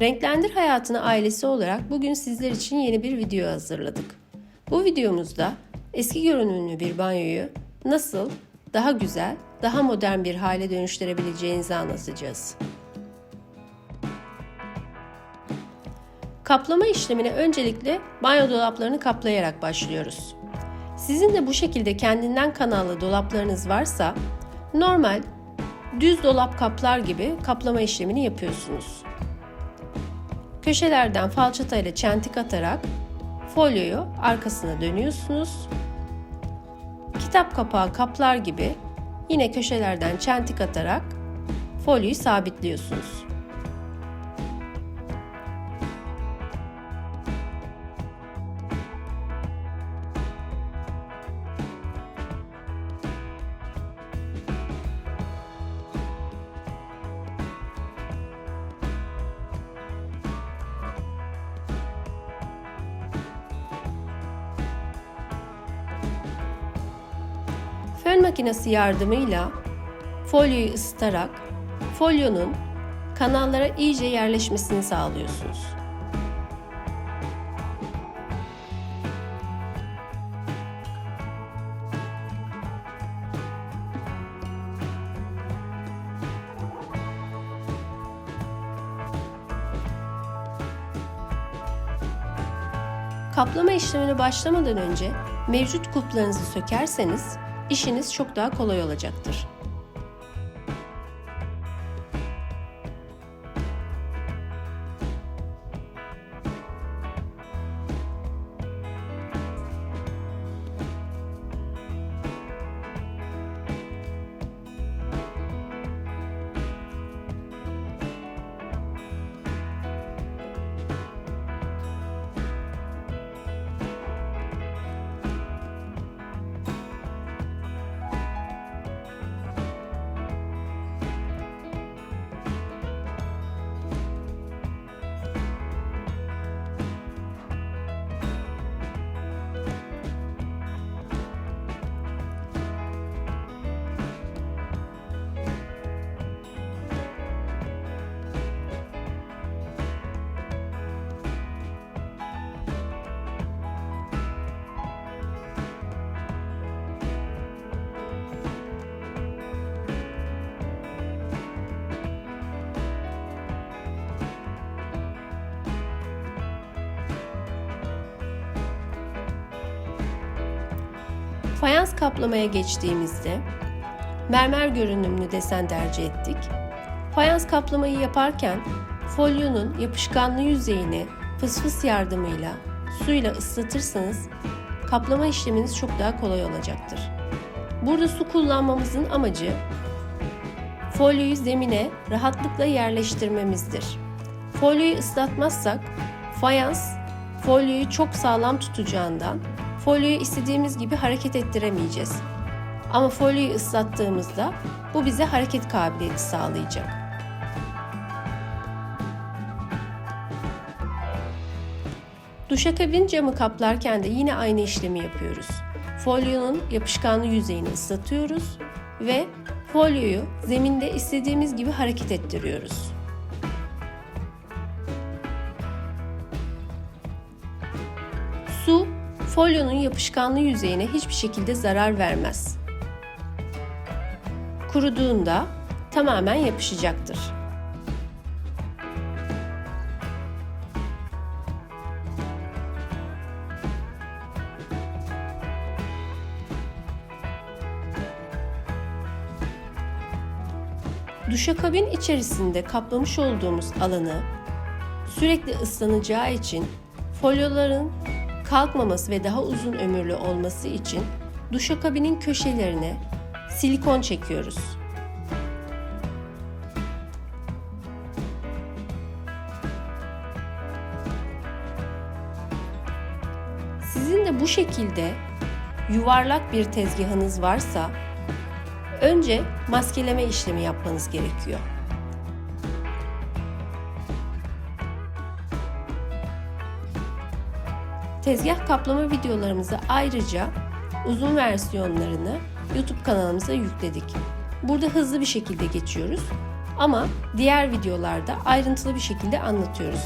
Renklendir Hayatını ailesi olarak bugün sizler için yeni bir video hazırladık. Bu videomuzda eski görünümlü bir banyoyu nasıl daha güzel, daha modern bir hale dönüştürebileceğinizi anlatacağız. Kaplama işlemine öncelikle banyo dolaplarını kaplayarak başlıyoruz. Sizin de bu şekilde kendinden kanallı dolaplarınız varsa normal düz dolap kaplar gibi kaplama işlemini yapıyorsunuz. Köşelerden falçata ile çentik atarak folyoyu arkasına dönüyorsunuz. Kitap kapağı kaplar gibi yine köşelerden çentik atarak folyoyu sabitliyorsunuz. Fön makinesi yardımıyla folyoyu ısıtarak folyonun kanallara iyice yerleşmesini sağlıyorsunuz. Kaplama işlemine başlamadan önce mevcut kulplarınızı sökerseniz işiniz çok daha kolay olacaktır. Fayans kaplamaya geçtiğimizde mermer görünümlü desen tercih ettik. Fayans kaplamayı yaparken folyonun yapışkanlı yüzeyini fısfıs yardımıyla suyla ıslatırsanız kaplama işleminiz çok daha kolay olacaktır. Burada su kullanmamızın amacı folyoyu zemine rahatlıkla yerleştirmemizdir. Folyoyu ıslatmazsak fayans folyoyu çok sağlam tutacağından folyoyu istediğimiz gibi hareket ettiremeyeceğiz. Ama folyoyu ıslattığımızda bu bize hareket kabiliyeti sağlayacak. Duşakabin camı kaplarken de yine aynı işlemi yapıyoruz. Folyonun yapışkanlı yüzeyini ıslatıyoruz ve folyoyu zeminde istediğimiz gibi hareket ettiriyoruz. Su folyonun yapışkanlı yüzeyine hiçbir şekilde zarar vermez. Kuruduğunda tamamen yapışacaktır. Duşakabin içerisinde kaplamış olduğumuz alanı sürekli ıslanacağı için folyoların kalkmaması ve daha uzun ömürlü olması için duşakabinin köşelerine silikon çekiyoruz. Sizin de bu şekilde yuvarlak bir tezgahınız varsa önce maskeleme işlemi yapmanız gerekiyor. Tezgah kaplama videolarımızı ayrıca uzun versiyonlarını YouTube kanalımıza yükledik. Burada hızlı bir şekilde geçiyoruz. Ama diğer videolarda ayrıntılı bir şekilde anlatıyoruz.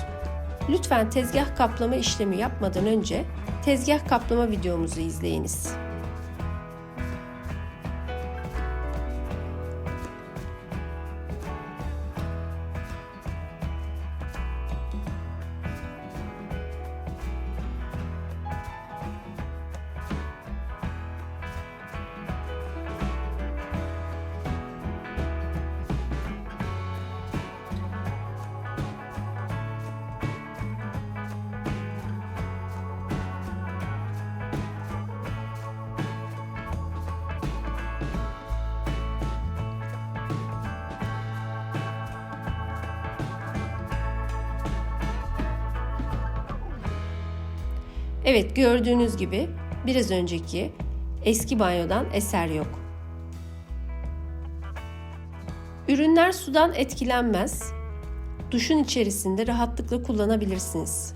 Lütfen tezgah kaplama işlemi yapmadan önce tezgah kaplama videomuzu izleyiniz. Evet gördüğünüz gibi biraz önceki eski banyodan eser yok. Ürünler sudan etkilenmez. Duşun içerisinde rahatlıkla kullanabilirsiniz.